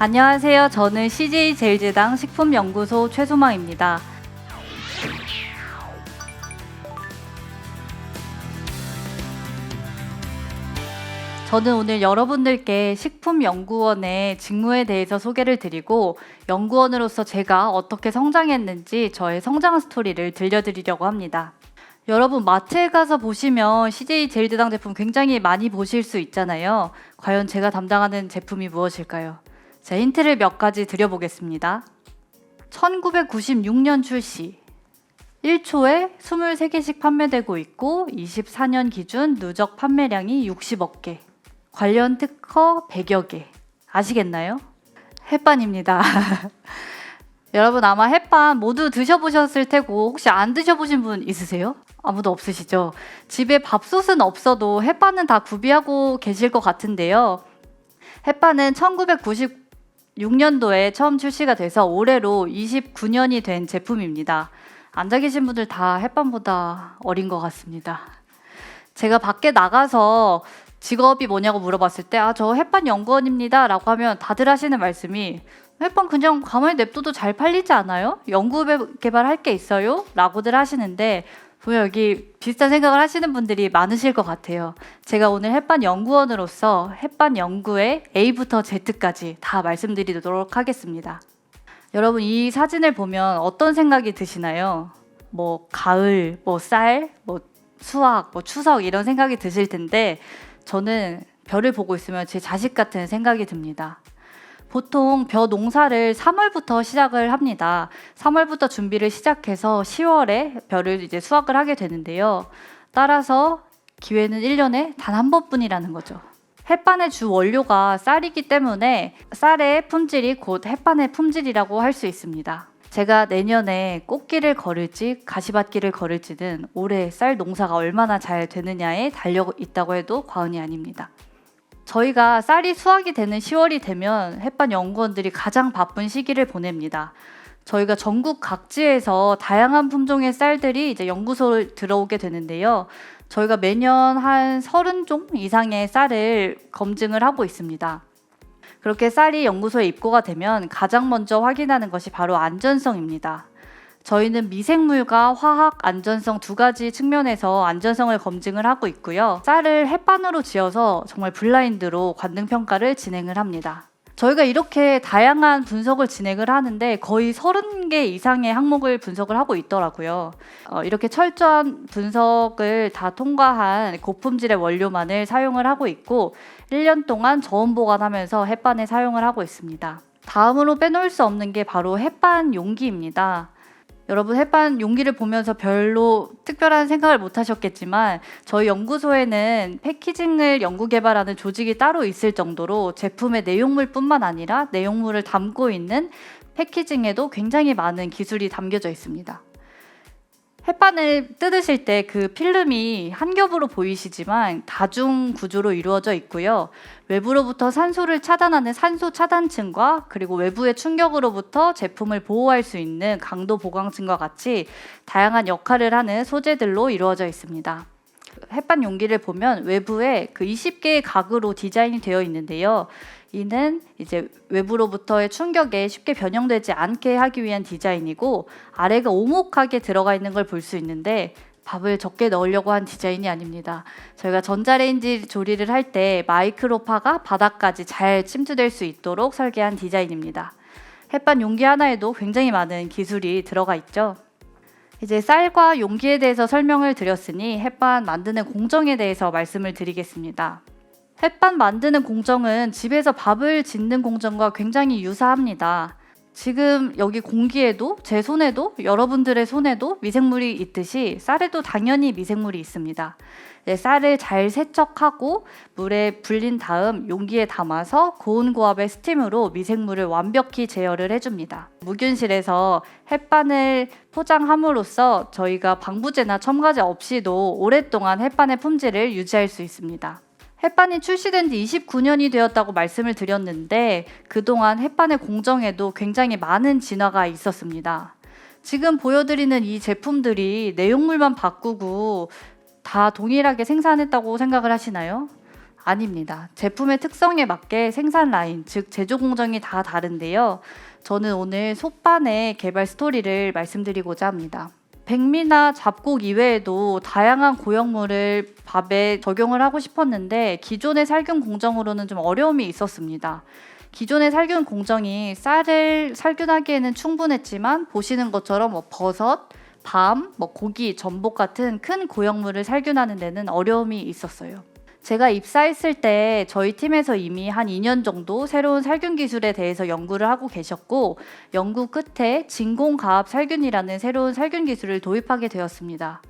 안녕하세요. 저는 CJ 제일제당 식품연구소 최소망입니다. 저는 오늘 여러분들께 식품연구원의 직무에 대해서 소개를 드리고 연구원으로서 제가 어떻게 성장했는지 저의 성장 스토리를 들려드리려고 합니다. 여러분 마트에 가서 보시면 CJ 제일제당 제품 굉장히 많이 보실 수 있잖아요. 과연 제가 담당하는 제품이 무엇일까요? 자, 힌트를 몇 가지 드려보겠습니다. 1996년 출시. 1초에 23개씩 판매되고 있고 24년 기준 누적 판매량이 60억 개. 관련 특허 100여 개. 아시겠나요? 햇반입니다. 여러분 아마 햇반 모두 드셔보셨을 테고 혹시 안 드셔보신 분 있으세요? 아무도 없으시죠? 집에 밥솥은 없어도 햇반은 다 구비하고 계실 것 같은데요. 햇반은 1996년도에 처음 출시가 돼서 올해로 29년이 된 제품입니다. 앉아 계신 분들 다 햇반보다 어린 것 같습니다. 제가 밖에 나가서 직업이 뭐냐고 물어봤을 때, 아, 저 햇반 연구원입니다. 라고 하면 다들 하시는 말씀이, 햇반 그냥 가만히 냅둬도 잘 팔리지 않아요? 연구 개발할 게 있어요? 라고들 하시는데, 분명 여기 비슷한 생각을 하시는 분들이 많으실 것 같아요. 제가 오늘 햇반 연구원으로서 햇반 연구의 A부터 Z까지 다 말씀드리도록 하겠습니다. 여러분 이 사진을 보면 어떤 생각이 드시나요? 뭐 가을, 뭐 쌀, 뭐 수학, 뭐 추석 이런 생각이 드실 텐데 저는 별을 보고 있으면 제 자식 같은 생각이 듭니다. 보통 벼 농사를 3월부터 시작을 합니다. 3월부터 준비를 시작해서 10월에 벼를 이제 수확을 하게 되는데요. 따라서 기회는 1년에 단 한 번뿐이라는 거죠. 햇반의 주 원료가 쌀이기 때문에 쌀의 품질이 곧 햇반의 품질이라고 할 수 있습니다. 제가 내년에 꽃길을 걸을지 가시밭길을 걸을지는 올해 쌀 농사가 얼마나 잘 되느냐에 달려 있다고 해도 과언이 아닙니다. 저희가 쌀이 수확이 되는 10월이 되면 햇반 연구원들이 가장 바쁜 시기를 보냅니다. 저희가 전국 각지에서 다양한 품종의 쌀들이 이제 연구소를 들어오게 되는데요. 저희가 매년 한 30종 이상의 쌀을 검증을 하고 있습니다. 그렇게 쌀이 연구소에 입고가 되면 가장 먼저 확인하는 것이 바로 안전성입니다. 저희는 미생물과 화학 안전성 두 가지 측면에서 안전성을 검증을 하고 있고요. 쌀을 햇반으로 지어서 정말 블라인드로 관등 평가를 진행을 합니다. 저희가 이렇게 다양한 분석을 진행을 하는데 거의 30개 이상의 항목을 분석을 하고 있더라고요. 어, 이렇게 철저한 분석을 다 통과한 고품질의 원료만을 사용을 하고 있고 1년 동안 저온 보관하면서 햇반에 사용을 하고 있습니다. 다음으로 빼놓을 수 없는 게 바로 햇반 용기입니다. 여러분 햇반 용기를 보면서 별로 특별한 생각을 못 하셨겠지만 저희 연구소에는 패키징을 연구 개발하는 조직이 따로 있을 정도로 제품의 내용물뿐만 아니라 내용물을 담고 있는 패키징에도 굉장히 많은 기술이 담겨져 있습니다. 햇반을 뜯으실 때 그 필름이 한 겹으로 보이시지만 다중 구조로 이루어져 있고요. 외부로부터 산소를 차단하는 산소 차단층과 그리고 외부의 충격으로부터 제품을 보호할 수 있는 강도 보강층과 같이 다양한 역할을 하는 소재들로 이루어져 있습니다. 햇반 용기를 보면 외부에 그 20개의 각으로 디자인이 되어 있는데요. 이는 이제 외부로부터의 충격에 쉽게 변형되지 않게 하기 위한 디자인이고 아래가 오목하게 들어가 있는 걸 볼 수 있는데 밥을 적게 넣으려고 한 디자인이 아닙니다. 저희가 전자레인지 조리를 할 때 마이크로파가 바닥까지 잘 침투될 수 있도록 설계한 디자인입니다. 햇반 용기 하나에도 굉장히 많은 기술이 들어가 있죠. 이제 쌀과 용기에 대해서 설명을 드렸으니 햇반 만드는 공정에 대해서 말씀을 드리겠습니다. 햇반 만드는 공정은 집에서 밥을 짓는 공정과 굉장히 유사합니다. 지금 여기 공기에도 제 손에도 여러분들의 손에도 미생물이 있듯이 쌀에도 당연히 미생물이 있습니다. 네, 쌀을 잘 세척하고 물에 불린 다음 용기에 담아서 고온 고압의 스팀으로 미생물을 완벽히 제어를 해줍니다. 무균실에서 햇반을 포장함으로써 저희가 방부제나 첨가제 없이도 오랫동안 햇반의 품질을 유지할 수 있습니다. 햇반이 출시된 지 29년이 되었다고 말씀을 드렸는데 그동안 햇반의 공정에도 굉장히 많은 진화가 있었습니다. 지금 보여드리는 이 제품들이 내용물만 바꾸고 다 동일하게 생산했다고 생각을 하시나요? 아닙니다. 제품의 특성에 맞게 생산 라인, 즉 제조 공정이 다 다른데요. 저는 오늘 속반의 개발 스토리를 말씀드리고자 합니다. 백미나 잡곡 이외에도 다양한 고형물을 밥에 적용을 하고 싶었는데 기존의 살균 공정으로는 좀 어려움이 있었습니다. 기존의 살균 공정이 쌀을 살균하기에는 충분했지만 보시는 것처럼 뭐 버섯, 밤, 뭐 고기, 전복 같은 큰 고형물을 살균하는 데는 어려움이 있었어요. 제가 입사했을 때 저희 팀에서 이미 한 2년 정도 새로운 살균 기술에 대해서 연구를 하고 계셨고 연구 끝에 진공가압 살균이라는 새로운 살균 기술을 도입하게 되었습니다.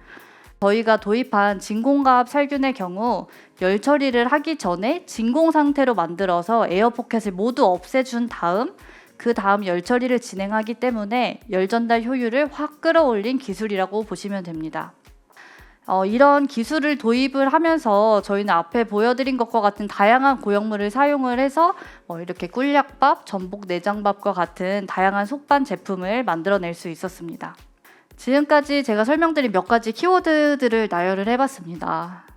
저희가 도입한 진공가압 살균의 경우 열 처리를 하기 전에 진공 상태로 만들어서 에어 포켓을 모두 없애준 다음 그 다음 열 처리를 진행하기 때문에 열 전달 효율을 확 끌어올린 기술이라고 보시면 됩니다. 어, 이런 기술을 도입을 하면서 저희는 앞에 보여드린 것과 같은 다양한 고형물을 사용을 해서 어, 이렇게 꿀약밥, 전복 내장밥과 같은 다양한 속반 제품을 만들어낼 수 있었습니다. 지금까지 제가 설명드린 몇 가지 키워드들을 나열을 해봤습니다.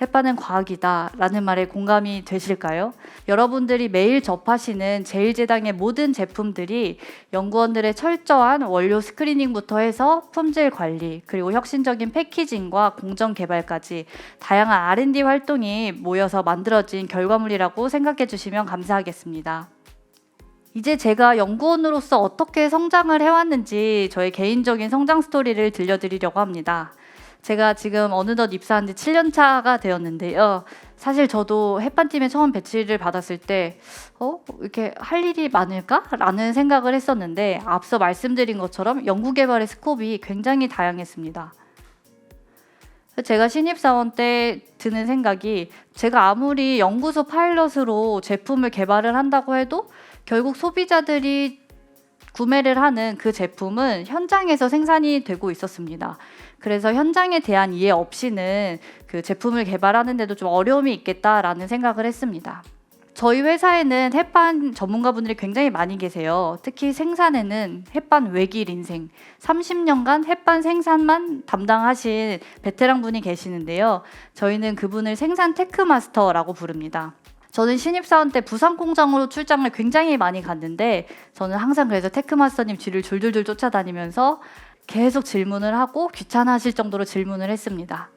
햇반은 과학이다 라는 말에 공감이 되실까요? 여러분들이 매일 접하시는 제일제당의 모든 제품들이 연구원들의 철저한 원료 스크리닝부터 해서 품질 관리 그리고 혁신적인 패키징과 공정 개발까지 다양한 R&D 활동이 모여서 만들어진 결과물이라고 생각해 주시면 감사하겠습니다. 이제 제가 연구원으로서 어떻게 성장을 해왔는지 저의 개인적인 성장 스토리를 들려드리려고 합니다. 제가 지금 어느덧 입사한 지 7년 차가 되었는데요. 사실 저도 햇반팀에 처음 배치를 받았을 때, 어? 이렇게 할 일이 많을까? 라는 생각을 했었는데, 앞서 말씀드린 것처럼 연구개발의 스콥이 굉장히 다양했습니다. 제가 신입사원 때 드는 생각이, 제가 아무리 연구소 파일럿으로 제품을 개발을 한다고 해도, 결국 소비자들이 구매를 하는 그 제품은 현장에서 생산이 되고 있었습니다. 그래서 현장에 대한 이해 없이는 그 제품을 개발하는데도 좀 어려움이 있겠다라는 생각을 했습니다. 저희 회사에는 햇반 전문가분들이 굉장히 많이 계세요. 특히 생산에는 햇반 외길 인생 30년간 햇반 생산만 담당하신 베테랑 분이 계시는데요. 저희는 그분을 생산 테크 마스터라고 부릅니다. 저는 신입사원 때 부산 공장으로 출장을 굉장히 많이 갔는데 저는 항상 그래서 테크마스터님 뒤를 줄줄줄 쫓아다니면서 계속 질문을 하고 귀찮아하실 정도로 질문을 했습니다.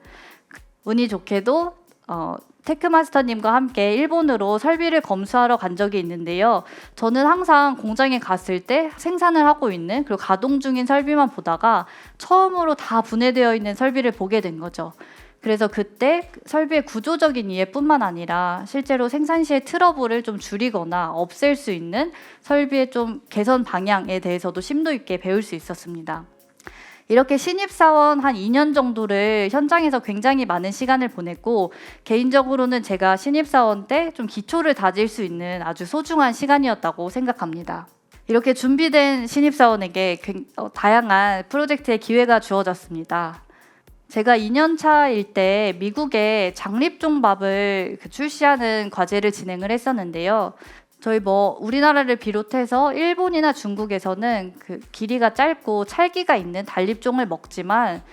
운이 좋게도 어, 테크마스터님과 함께 일본으로 설비를 검수하러 간 적이 있는데요. 저는 항상 공장에 갔을 때 생산을 하고 있는 그리고 가동 중인 설비만 보다가 처음으로 다 분해되어 있는 설비를 보게 된 거죠. 그래서 그때 설비의 구조적인 이해뿐만 아니라 실제로 생산 시의 트러블을 좀 줄이거나 없앨 수 있는 설비의 좀 개선 방향에 대해서도 심도 있게 배울 수 있었습니다. 이렇게 신입사원 한 2년 정도를 현장에서 굉장히 많은 시간을 보냈고, 개인적으로는 제가 신입사원 때 좀 기초를 다질 수 있는 아주 소중한 시간이었다고 생각합니다. 이렇게 준비된 신입사원에게 어, 다양한 프로젝트의 기회가 주어졌습니다. 제가 2년 차일 때 미국에 장립종밥을 그 출시하는 과제를 진행을 했었는데요. 저희 뭐 우리나라를 비롯해서 일본이나 중국에서는 그 길이가 짧고 찰기가 있는 단립종을 먹지만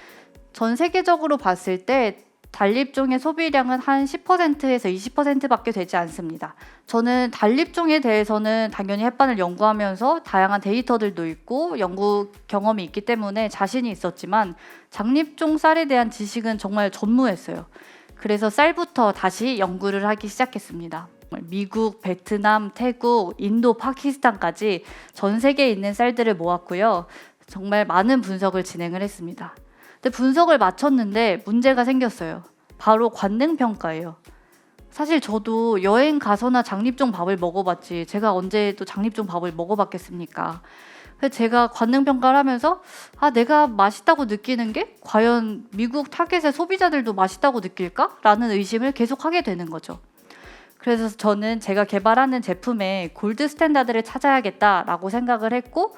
전 세계적으로 봤을 때 단립종의 소비량은 한 10%에서 20%밖에 되지 않습니다. 저는 단립종에 대해서는 당연히 햇반을 연구하면서 다양한 데이터들도 있고 연구 경험이 있기 때문에 자신이 있었지만 장립종 쌀에 대한 지식은 정말 전무했어요. 그래서 쌀부터 다시 연구를 하기 시작했습니다. 미국, 베트남, 태국, 인도, 파키스탄까지 전 세계에 있는 쌀들을 모았고요. 정말 많은 분석을 진행을 했습니다. 근데 분석을 마쳤는데 문제가 생겼어요. 바로 관능 평가예요. 사실 저도 여행 가서나 장립종 밥을 먹어봤지 제가 언제 또 장립종 밥을 먹어봤겠습니까? 그래서 제가 관능 평가를 하면서 아 내가 맛있다고 느끼는 게 과연 미국 타겟의 소비자들도 맛있다고 느낄까?라는 의심을 계속 하게 되는 거죠. 그래서 저는 제가 개발하는 제품의 골드 스탠다드를 찾아야겠다라고 생각을 했고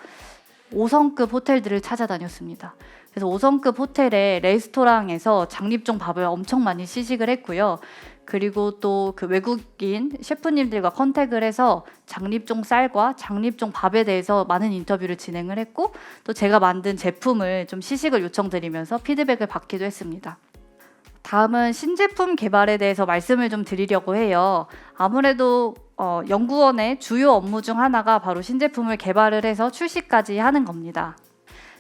5성급 호텔들을 찾아다녔습니다. 그래서 5성급 호텔의 레스토랑에서 장립종 밥을 엄청 많이 시식을 했고요. 그리고 또 그 외국인 셰프님들과 컨택을 해서 장립종 쌀과 장립종 밥에 대해서 많은 인터뷰를 진행을 했고 또 제가 만든 제품을 좀 시식을 요청드리면서 피드백을 받기도 했습니다. 다음은 신제품 개발에 대해서 말씀을 좀 드리려고 해요. 아무래도 어, 연구원의 주요 업무 중 하나가 바로 신제품을 개발을 해서 출시까지 하는 겁니다.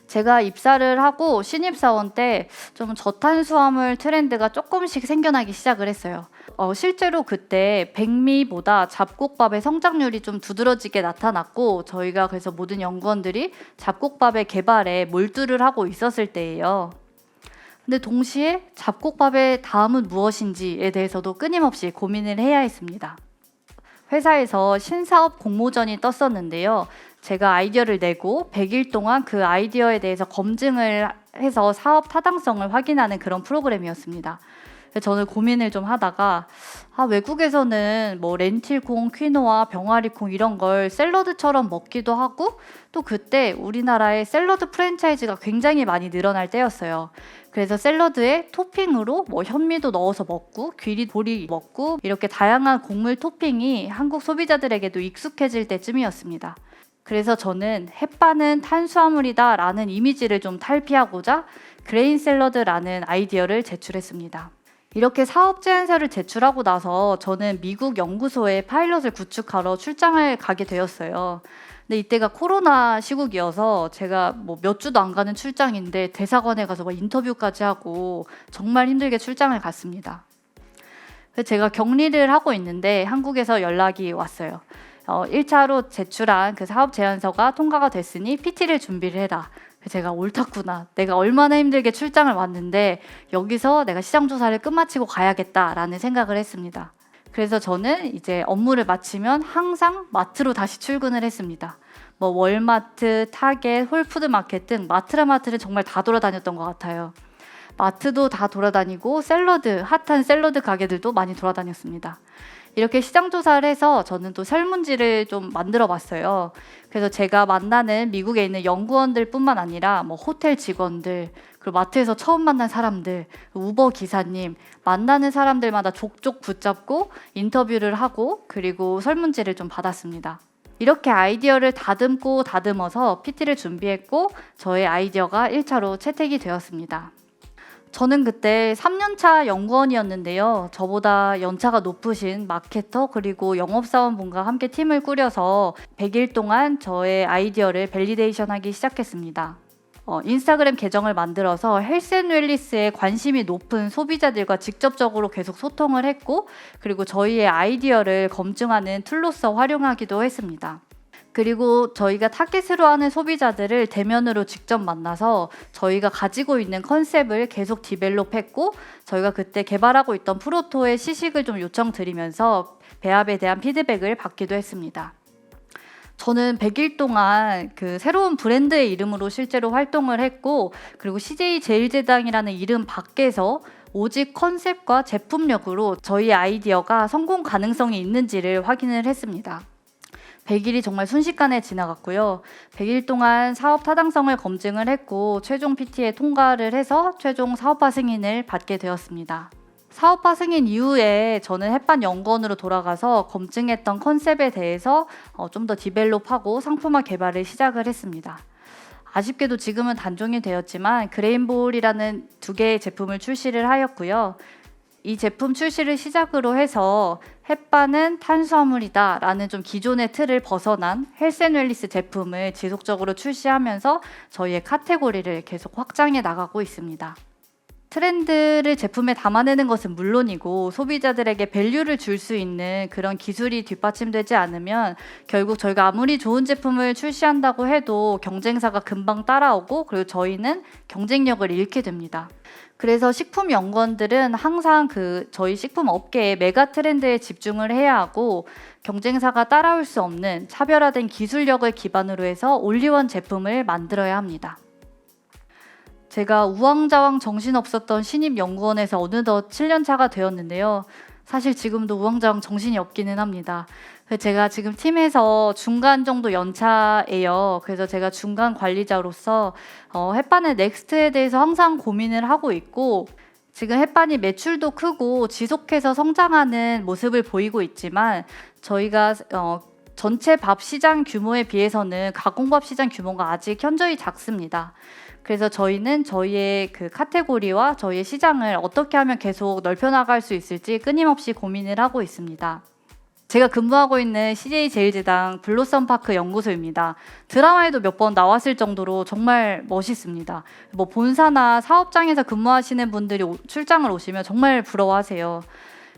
제가 입사를 하고 신입사원 때 좀 저탄수화물 트렌드가 조금씩 생겨나기 시작을 했어요. 어, 실제로 그때 백미보다 잡곡밥의 성장률이 좀 두드러지게 나타났고 저희가 그래서 모든 연구원들이 잡곡밥의 개발에 몰두를 하고 있었을 때예요. 근데 동시에 잡곡밥의 다음은 무엇인지에 대해서도 끊임없이 고민을 해야 했습니다. 회사에서 신사업 공모전이 떴었는데요. 제가 아이디어를 내고 100일 동안 그 아이디어에 대해서 검증을 해서 사업 타당성을 확인하는 그런 프로그램이었습니다. 저는 고민을 좀 하다가 아, 외국에서는 뭐 렌틸콩, 퀴노아, 병아리콩 이런 걸 샐러드처럼 먹기도 하고 또 그때 우리나라의 샐러드 프랜차이즈가 굉장히 많이 늘어날 때였어요. 그래서 샐러드에 토핑으로 뭐 현미도 넣어서 먹고 귀리 보리 먹고 이렇게 다양한 곡물 토핑이 한국 소비자들에게도 익숙해질 때쯤이었습니다. 그래서 저는 햇반은 탄수화물이다 라는 이미지를 좀 탈피하고자 그레인 샐러드라는 아이디어를 제출했습니다. 이렇게 사업 제안서를 제출하고 나서 저는 미국 연구소에 파일럿을 구축하러 출장을 가게 되었어요. 근데 이때가 코로나 시국이어서 제가 뭐 몇 주도 안 가는 출장인데 대사관에 가서 막 인터뷰까지 하고 정말 힘들게 출장을 갔습니다. 그래서 제가 격리를 하고 있는데 한국에서 연락이 왔어요. 어, 1차로 제출한 그 사업 제안서가 통과가 됐으니 PT를 준비를 해라. 제가 옳았구나. 내가 얼마나 힘들게 출장을 왔는데 여기서 내가 시장 조사를 끝마치고 가야겠다라는 생각을 했습니다. 그래서 저는 이제 업무를 마치면 항상 마트로 다시 출근을 했습니다. 뭐 월마트, 타겟, 홀푸드마켓 등 마트라 마트를 정말 다 돌아다녔던 것 같아요. 마트도 다 돌아다니고 샐러드, 핫한 샐러드 가게들도 많이 돌아다녔습니다. 이렇게 시장 조사를 해서 저는 또 설문지를 좀 만들어 봤어요. 그래서 제가 만나는 미국에 있는 연구원들뿐만 아니라 뭐 호텔 직원들, 그리고 마트에서 처음 만난 사람들, 우버 기사님, 만나는 사람들마다 족족 붙잡고 인터뷰를 하고 그리고 설문지를 좀 받았습니다. 이렇게 아이디어를 다듬고 다듬어서 PT를 준비했고 저의 아이디어가 1차로 채택이 되었습니다. 저는 그때 3년차 연구원이었는데요. 저보다 연차가 높으신 마케터 그리고 영업사원분과 함께 팀을 꾸려서 100일 동안 저의 아이디어를 밸리데이션 하기 시작했습니다. 어, 인스타그램 계정을 만들어서 헬스앤웰리스에 관심이 높은 소비자들과 직접적으로 계속 소통을 했고 그리고 저희의 아이디어를 검증하는 툴로서 활용하기도 했습니다. 그리고 저희가 타겟으로 하는 소비자들을 대면으로 직접 만나서 저희가 가지고 있는 컨셉을 계속 디벨롭했고 저희가 그때 개발하고 있던 프로토의 시식을 좀 요청드리면서 배합에 대한 피드백을 받기도 했습니다. 저는 100일 동안 그 새로운 브랜드의 이름으로 실제로 활동을 했고 그리고 CJ 제일제당이라는 이름 밖에서 오직 컨셉과 제품력으로 저희 아이디어가 성공 가능성이 있는지를 확인을 했습니다. 100일이 정말 순식간에 지나갔고요. 100일 동안 사업 타당성을 검증을 했고 최종 PT에 통과를 해서 최종 사업화 승인을 받게 되었습니다. 사업화 승인 이후에 저는 햇반 연구원으로 돌아가서 검증했던 컨셉에 대해서 어, 좀더 디벨롭하고 상품화 개발을 시작을 했습니다. 아쉽게도 지금은 단종이 되었지만 그레인볼이라는 두 개의 제품을 출시를 하였고요. 이 제품 출시를 시작으로 해서 햇반은 탄수화물이다 라는 좀 기존의 틀을 벗어난 헬스앤웰리스 제품을 지속적으로 출시하면서 저희의 카테고리를 계속 확장해 나가고 있습니다. 트렌드를 제품에 담아내는 것은 물론이고 소비자들에게 밸류를 줄 수 있는 그런 기술이 뒷받침되지 않으면 결국 저희가 아무리 좋은 제품을 출시한다고 해도 경쟁사가 금방 따라오고 그리고 저희는 경쟁력을 잃게 됩니다. 그래서 식품 연구원들은 항상 그 저희 식품 업계의 메가 트렌드에 집중을 해야 하고 경쟁사가 따라올 수 없는 차별화된 기술력을 기반으로 해서 올리원 제품을 만들어야 합니다. 제가 우왕좌왕 정신없었던 신입 연구원에서 어느덧 7년 차가 되었는데요. 사실 지금도 우왕좌왕 정신이 없기는 합니다. 제가 지금 팀에서 중간 정도 연차예요. 그래서 제가 중간 관리자로서 어, 햇반의 넥스트에 대해서 항상 고민을 하고 있고 지금 햇반이 매출도 크고 지속해서 성장하는 모습을 보이고 있지만 저희가 어, 전체 밥 시장 규모에 비해서는 가공밥 시장 규모가 아직 현저히 작습니다. 그래서 저희는 저희의 그 카테고리와 저희의 시장을 어떻게 하면 계속 넓혀나갈 수 있을지 끊임없이 고민을 하고 있습니다. 제가 근무하고 있는 CJ 제일제당 블로썸 파크 연구소입니다. 드라마에도 몇 번 나왔을 정도로 정말 멋있습니다. 뭐 본사나 사업장에서 근무하시는 분들이 오- 출장을 오시면 정말 부러워하세요.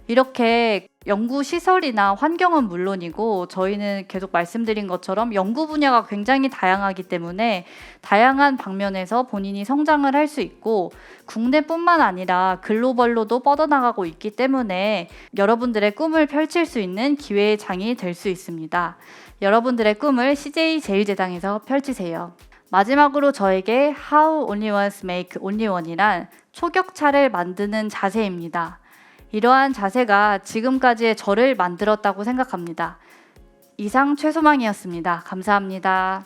이렇게 연구 시설이나 환경은 물론이고 저희는 계속 말씀드린 것처럼 연구 분야가 굉장히 다양하기 때문에 다양한 방면에서 본인이 성장을 할 수 있고 국내뿐만 아니라 글로벌로도 뻗어나가고 있기 때문에 여러분들의 꿈을 펼칠 수 있는 기회의 장이 될 수 있습니다. 여러분들의 꿈을 CJ 제일제당에서 펼치세요. 마지막으로 저에게 How Only Ones Make Only One이란 초격차를 만드는 자세입니다. 이러한 자세가 지금까지의 저를 만들었다고 생각합니다. 이상 최소망이었습니다. 감사합니다.